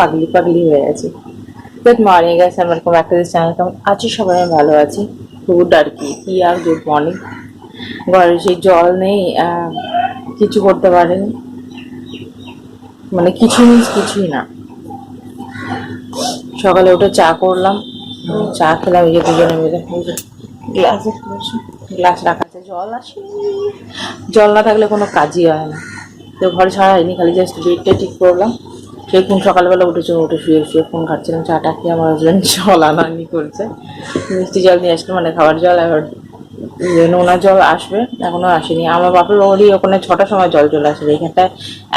পাগলি পাগলি হয়ে গেছে। Good morning guys R welcome back to this channel কেমন আছি সবাই? আমি ভালো আছি। গুড আর কি? কি আর গুড মর্নিং ঘরে সেই জল নেই কিছু করতে পারেনি। মানে কিছু মিন্স কিছুই না। সকালে উঠে চা করলাম। চা খেলাম, এই যে দুজনে মিলে। গ্লাসে গ্লাস রাখা আছে, জল আসে জল না থাকলে কোনো কাজই হয় না। তো ঘরে ছাড়া হয়নি, খালি জাস্ট বেডটা ঠিক করলাম। সেই কোন সকালবেলা উঠেছে, উঠে শুয়ে শুয়ে ফোন খাচ্ছিলাম চাটা খেয়ে আমার হাজব্যান্ড জল আনানি করছে। মিষ্টি জল নিয়ে আসলো মানে খাবার জল ইয়ে নোনা জল আসবে, এখনও আসেনি। আমার বাপের বাড়ি ওখানে ছটার সময় জল চলে আসে, এখানটায়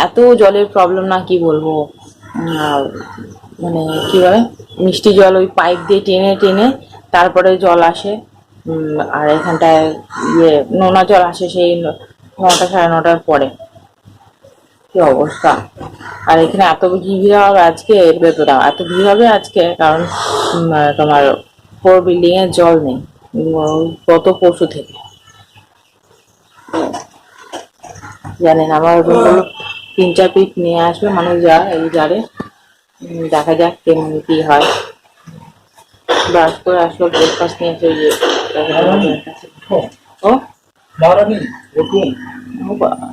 এত জলের প্রবলেম না কি বলব? মানে কি বলে? মিষ্টি জল ওই পাইপ দিয়ে টেনে টেনে তারপরে জল আসে। আর এখানটায় ইয়ে নোনা জল আসে সেই নটা সাড়ে নটার পরে। কি অবস্থা? আর এখানে এত ভিড় হবে আজকে? এর ভেতরে এত ভিড় হবে আজকে? কারণ তোমার ফোর বিল্ডিং এর জল নেই। গত পরশু থেকে। জানেন আমার তিন চার পিস নিয়ে আসবে মানুষ যা এই জারে দেখা যাক কেমন কি হয়। ব্রাশ করে আসলো ব্রেকফাস্ট নিয়ে এসে যে ও বাবা।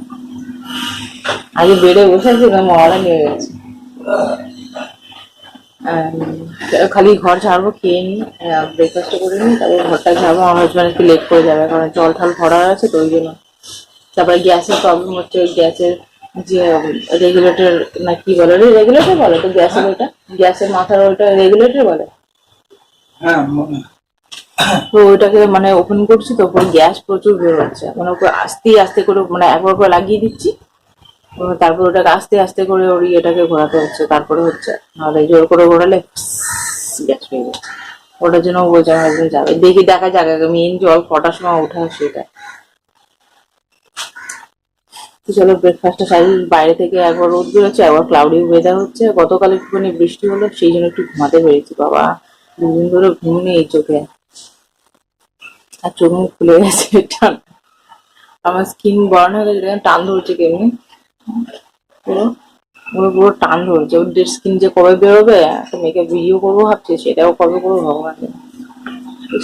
আগে বেড়ে বসেছি তো মহারা নিয়ে গেছে খালি ঘর ঝাড়বো খেয়ে নিই ব্রেকফাস্ট করে নিই তারপর ঘরটা ঝাড়বো আমার হাজব্যান্ড একটু লেট করে যাবে কারণ জল ঠল ভরা আছে তো ওই জন্য। তারপরে গ্যাসের প্রবলেম হচ্ছে ওই গ্যাসের যে রেগুলেটর না কি বলে রেগুলেটর বলে তো গ্যাসের ওইটা? গ্যাসের মাথার ওইটা রেগুলেটর বলে? হ্যাঁ তো ওইটাকে মানে ওপেন করছি তো ওপরে গ্যাস প্রচুর বের হচ্ছে। মানে ওপরে আস্তে আস্তে করে মানে একবার করে লাগিয়ে দিচ্ছি তারপর ওটাকে আস্তে আস্তে করে ওর ইয়েটাকে ঘোরাতে হচ্ছে। তারপরে হচ্ছে, নাহলে জোর করে ঘোরালে গ্যাস হয়ে যাচ্ছে ওটার জন্য একদিন যাবে। দেখি, দেখা যাক মেন জল কটার সময় ওঠা সেটা। চলো ব্রেকফাস্টটা সারি, বাইরে থেকে একবার রোদ বেরোচ্ছে, একবার ক্লাউডি ওয়েদার হচ্ছে। গতকাল একটুখানি বৃষ্টি হলো, সেই জন্য একটু ঘুমাতে পেরেছি, বাবা। দুদিন ধরে ঘুম নেই চোখে। আর চোখ মুখ ফুলে গেছে, টান। আমার স্কিন বার্ন হয়ে গেছে টান ধরছে কেমনি। পুরো পুরো পুরো টান ধরছে ওর ডেড স্কিন যে কবে বেরোবে একটা মেয়েকে ভিডিও করব ভাবছি সেটাও কবে করব ভগবান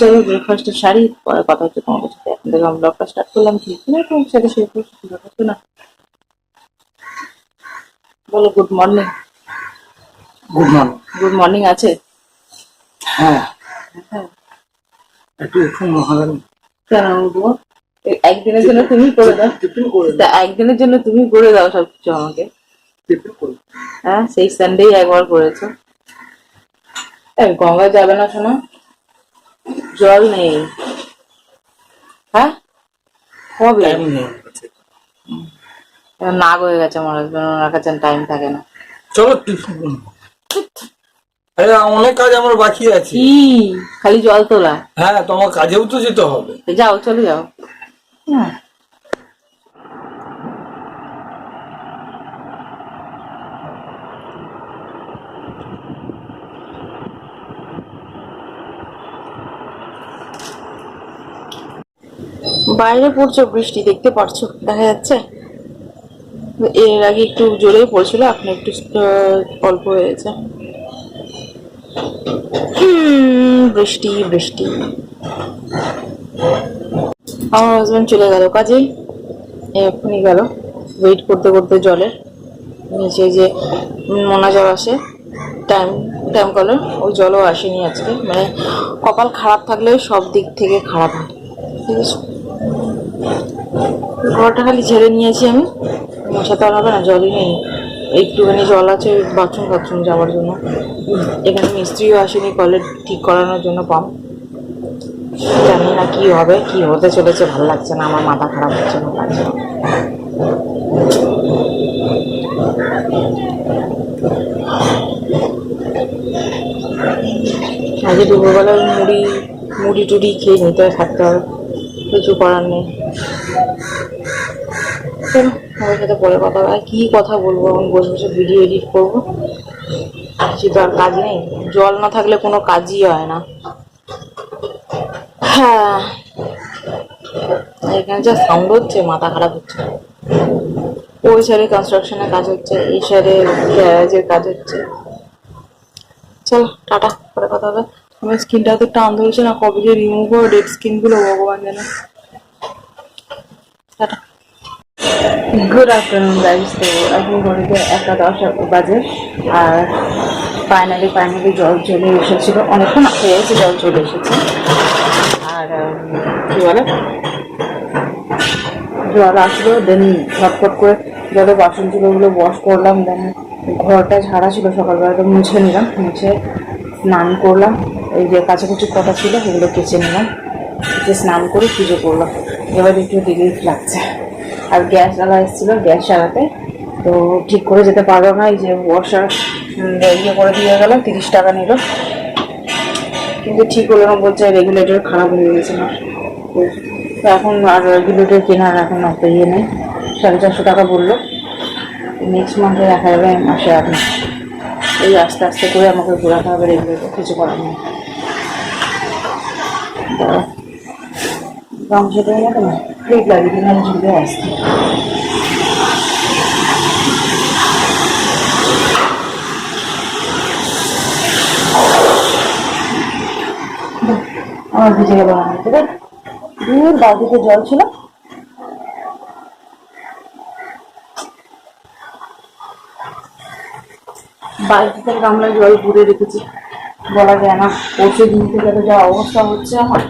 চলো ব্রেকফাস্টে সারি পরে কথা হচ্ছে তোমার কাছে। এখন থেকে আমি ব্লগটা স্টার্ট করলাম ঠিক না তোমার সাথে শেয়ার করছি না। বলো good morning good morning good morning আছে? হ্যাঁ। হ্যাঁ। একটু উঠুন মহারানী। কেন উঠবো একদিনের জন্য তুমি করে দাও। একদিনের জন্য তুমি করে দাও সবকিছু আমাকে। হ্যাঁ সেই সানডেই একবার করেছ। গঙ্গা যাবে না শোনো? জল নেই। হ্যাঁ? আমার নাগ হয়ে গেছে আমার হাজবেন্ড ওনার কাছে টাইম থাকে না। চলো আরে অনেক কাজ আমার বাকি আছে। খালি জল তোলা। হ্যাঁ তোমার কাজেও তো যেতে হবে। যাও চলে যাও। বাইরে পড়ছে বৃষ্টি, দেখতে পারছ? দেখা যাচ্ছে? এর আগে একটু জোরে পড়ছিল, এখন একটু অল্প হয়েছে। বৃষ্টি বৃষ্টি। আমার হাজব্যান্ড চলে গেল কাজে এক্ষুনি গেল। ওয়েট করতে করতে জলের নিচে যে মোনা জল আসে টাইম টাইম কলের ওই জলও আসেনি আজকে। মানে কপাল খারাপ থাকলে সব দিক থেকে খারাপ হয়। ঠিক আছে? ঘরটা খালি ঝেড়ে নিয়েছি আমি। মশা তো আর হবে না, জলই নেই। একটুখানি জল আছে বাথরুম বাথরুম যাওয়ার জন্য। এখানে মিস্ত্রিও আসেনি কলের ঠিক করানোর জন্য পাম্প। জানি না কি হবে, কি হতে চলেছে, ভালো লাগছে না, আমার মাথা খারাপ হচ্ছে না লাগছে। আজকে দুপুরবেলা মুড়ি মুড়ি টুড়ি খেয়ে নিতে থাকতে হবে, কিছু করার নেই। আমার সাথে পরে কথা আর কি কথা বলব, এখন বসে বসে ভিডিও এডিট করব? কিছু তো আর কাজ নেই। জল না থাকলে কোনো কাজই হয় না। হ্যাঁ। এখানে যা সাউন্ড হচ্ছে মাথা খারাপ হচ্ছে। ওই সাইডে কনস্ট্রাকশনের কাজ হচ্ছে এই সাইডে গ্যারাজের কাজ হচ্ছে। চলো টাটা পরে কথা হবে। আমার স্কিনটা তো টান ধরেছে না কবে যে রিমুভ হবে ডেড স্কিনগুলো ভগবান জানে। টাটা। গুড আফটারনুন গাইস তো এখন ঘড়িতে একটা দশ বাজে আর ফাইনালি ফাইনালি জল চলে এসেছিল। অনেকক্ষণ হয়ে গেছে জল চলে এসেছে। কি বলে? জল আসলো দেন ঝটপট করে জলে বাসন ছিল ওগুলো ওয়াশ করলাম দেন ঘরটা ঝাড়া ছিল সকালবেলাটা মুছে নিলাম, মুছে স্নান করলাম। এই যে কাছাকাছি কথা ছিল, সেগুলো কেচে নিলাম। কেচে স্নান করে পুজো করলাম। এবার একটু রিলিফ লাগছে। আর গ্যাস জ্বালা এসেছিল, গ্যাস জ্বালাতে তো ঠিক করে যেতে পারল না, এই যে ওয়াশার ইয়ে করে দিয়ে গেল, তিরিশ টাকা নিল। কিন্তু ঠিক হলো না, বলছে রেগুলেটর খারাপ হয়ে গেছে। না তো এখন আর রেগুলেটর কেনার এখন অত ইয়ে নেই। সাড়ে চারশো টাকা বলল। নেক্সট মান্থে দেখা যাবে মাসে আর না এই আস্তে আস্তে করে আমাকে ঘোরাতে হবে রেগুলেটর কিছু করার নেই। রং সেটার মতো না? ঠিক লাগে কিনা ঝুলে আসতে আমার ভিজে গেল না ঠিক আছে? দূর বালতিতে জল ছিল। বালতিতে গামলায় জল ভরে রেখেছি। বলা যায় না পরশু দিন থেকে যা অবস্থা হচ্ছে আমার।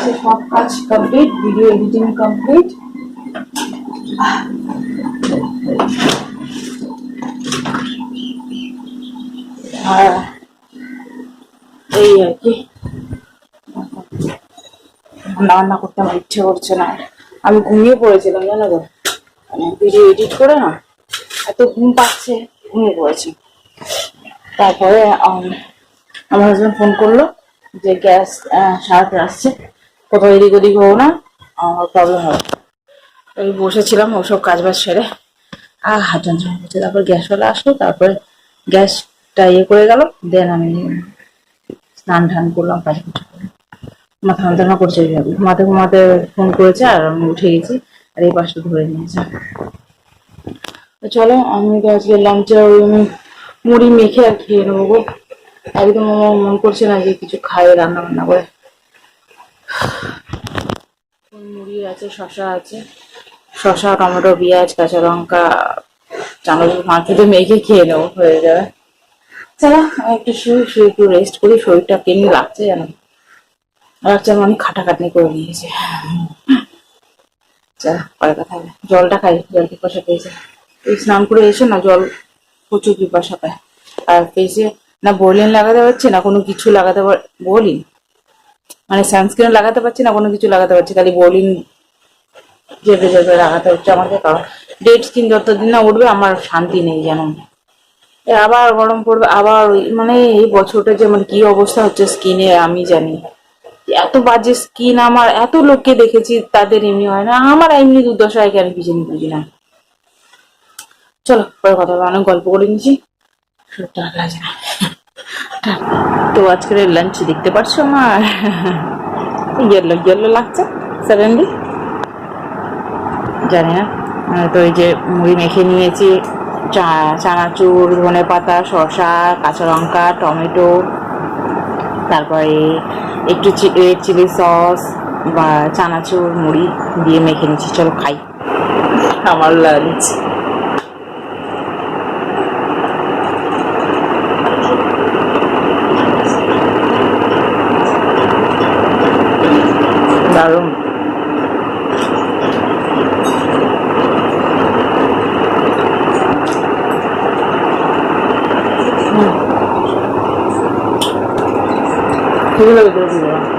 সে সব কাজ কমপ্লিট ভিডিও এডিটিং কমপ্লিট আর এই আর কি। রান্না বান্না করতে আমার ইচ্ছে করছে না। আমি ঘুমিয়ে পড়েছিলাম, জানো তো। মানে ভিডিও এডিট করে না, এত ঘুম পাচ্ছে, ঘুমিয়ে পড়েছি। তারপরে আমার হাজব্যান্ড ফোন করল যে গ্যাস সারাতে আসছে। কোথাও এদিক ওদিক হোক না, আমার প্রবলেম হবে। ওই বসেছিলাম ওসব কাজ বাজ সেরে। আর যন্ত্রণা করছে তারপর গ্যাসওয়ালা আসলো, তারপরে গ্যাসটা ইয়ে করে গেল দেন আমি স্নান টান করলাম, কাজ কিছু মাথা যন্ত্রণা করছে ঘুমাতে ঘুমাতে ফোন করেছে আর আমি উঠে গেছি, আর এই পাশটা ধরে নিয়েছে। চলো, আমি তো আজকে লাঞ্চে ওই আমি মুড়ি মেখে আর খেয়ে নেব গো। একদম আমার মন করছে না যে কিছু খাই রান্না বান্না করে। মুড়ি আছে শশা আছে। শশা টমেটো, পেঁয়াজ, কাঁচা লঙ্কা, চামচ মাছতে মেখে খেয়ে নেব, হয়ে যাবে। চলো একটু শুয়ে শুয়ে একটু রেস্ট করি, শরীরটা কেমনি লাগছে জানো? লাগছে আমি অনেক খাটাখাটনি করে নিয়েছি। চলো পরে কথা হবে। জলটা খাই, জল পিপাসা পেয়েছে? এই স্নান করে এসে না, জল প্রচুর পিপাসা পায়। আর ফেসে না বোলিন লাগাতে পারছি না, কোনো কিছু লাগাতে পার বোলিন মানে সানস্ক্রিন লাগাতে পারছি না, কোনো কিছু লাগাতে পারছি খালি বোলিন চেপে চেপে লাগাতে হচ্ছে আমাকে কারণ ডেড স্কিন যতদিন না উঠবে, আমার শান্তি নেই যেন। আবার গরম পড়বে, আবার ওই মানে এই বছরটা যে মানে কি অবস্থা হচ্ছে স্কিনে আমি জানি। এত বাজে স্কিন আমার, এত লোককে দেখেছি তাদের এমনি হয় না, আমার এমনি দুর্দশা হয় কেন কিছু বুঝি না। চলো, পরে কথা হবে, অনেক গল্প করে নিয়েছি। তো আজকের লাঞ্চ দেখতে পারছ আমার ইয়েলো ইয়েলো লাগছে সাডেনলি জানি না। তো এই যে মুড়ি মেখে নিয়েছি চানাচুর, ধনে পাতা, শসা, কাঁচা লঙ্কা, টমেটো, তারপরে একটু রেড চিলি সস বা চানাচুর, মুড়ি দিয়ে মেখে নিচ্ছি। চলো খাই। আমার লাঞ্চ দারুণ। এগুলো ভিতরে দিয়ে দেবো।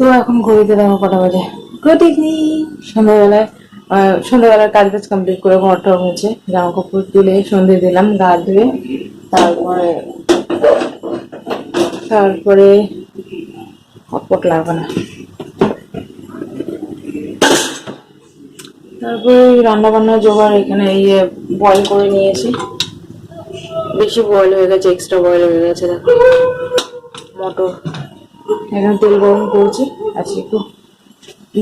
তো এখন ঘড়িতে দেখো কটা বাজে। গুড ইভিনিং সন্ধ্যাবেলায় সন্ধ্যাবেলার কাজ বাজ কমপ্লিট করে ঘরটা হয়েছে জামা কাপড় তুলে সন্ধে দিলাম, গা ধুয়ে, তারপরে তারপরে হটপট লাগবে না। তারপরে রান্না বান্না জোগাড় এখানে ইয়ে বয়েল করে নিয়েছি। বেশি বয়েল হয়ে গেছে এক্সট্রা বয়েল হয়ে গেছে, দেখো। মটর। এখানে তেল গরম করছি। আজকে একটু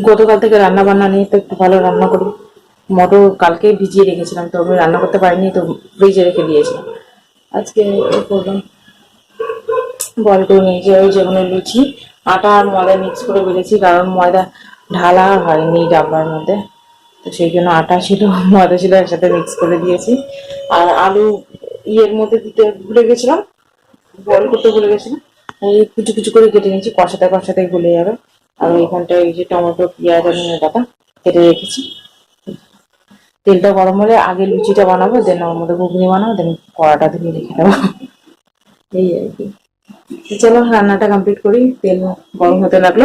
গতকাল থেকে রান্না বান্না নিয়ে তো একটু ভালো রান্না করি। মটর কালকে ভিজিয়ে রেখেছিলাম, তো রান্না করতে পারিনি, তো ফ্রিজে রেখে দিয়েছিলাম। আজকে করলাম বল করে নিয়েছি ওই যেগুলো লুচি, আটা আর ময়দা মিক্স করে বেড়েছি কারণ ময়দা ঢালা হয়নি ডাব্বার মধ্যে। তো সেই জন্য আটা ছিল, ময়দা ছিল, একসাথে মিক্স করে দিয়েছি। আর আলু ইয়ের মধ্যে দিতে ভুলে গেছিলাম, বল করতে ভুলে গেছিলাম। ওই কুচু কুচু করে কেটে নিয়েছি, কষাতে কষাতে গলে যাবে। আর ওইখানটায় এই যে টমেটো, পেঁয়াজ আর পাতা কেটে রেখেছি। তেলটা গরম হলে আগে লুচিটা বানাবো, দেন ওর মধ্যে ঘুগনি বানাবো, দেন কড়াটা ধুয়ে রেখে দেবো। এই আর কি। চলো, রান্নাটা কমপ্লিট করি। তেল গরম হতে লাগল।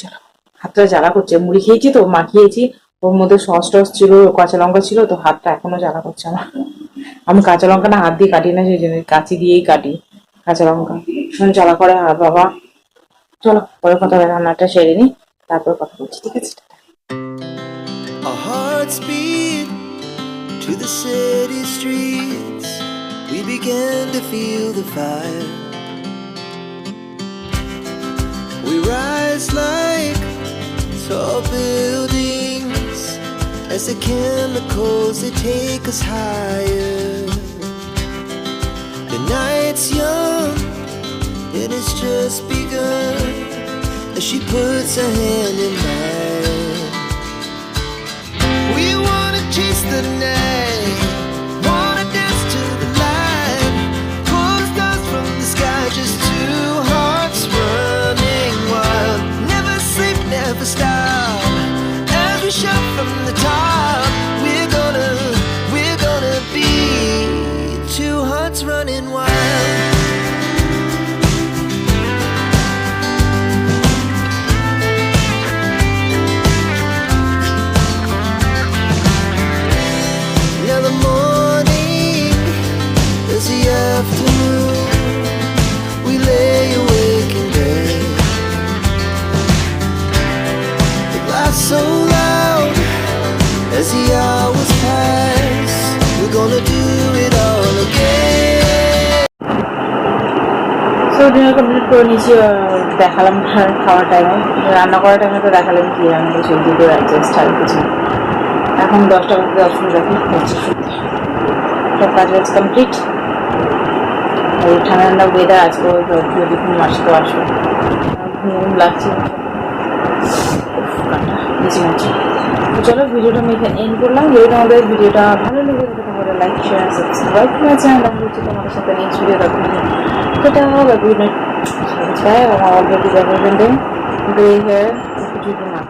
চলো, হাতটা জ্বালা করছে। মুড়ি খেয়েছি তো, মাখিয়েছি। ওর মধ্যে সস টস ছিল, কাঁচা লঙ্কা ছিল, তো হাতটা এখনও জ্বালা করছে আমার। আমি কাঁচা লঙ্কা না হাত দিয়ে কাটি না, সেই জন্য কাঁচি দিয়েই কাটি কাঁচা লঙ্কা। ভীষণ জ্বালা করে হাত বাবা চলো পরে কথা হবে রান্নাটা সেরে নি তারপর কথা বলছি ঠিক আছে to the city streets. We began to feel the fire. We rise like tall buildings as the chemicals they take us higher. The night's young and it's just begun as she puts her hand in mine. We wanna chase the night, দেখালাম খাওয়ার টাইমে রান্না করার টাইমে তো দেখালাম কি রান্না করছি দুটো অ্যাডজাস্ট আর কিছু এখন দশটা মিনিট রাখি হচ্ছে সব কাজ কমপ্লিট ঠান্ডা ঠান্ডা ওয়েদার আজকে যদি ঘুম আসে তো আসবে। ঘুম লাগছে। চলো, ভিডিওটা আমি এখানে এন্ড করলাম। যদি তোমাদের ভিডিওটা ভালো লেগে থাকে, তাহলে লাইক শেয়ার সাবস্ক্রাইব করে চ্যানেল দেখা হচ্ছে তোমাদের সাথে নেক্সট ভিডিও দেখা সেটা হবে গুড নাইট সাবস্ক্রাইব আমার অলরেডি ডে হেয়ার কিছু না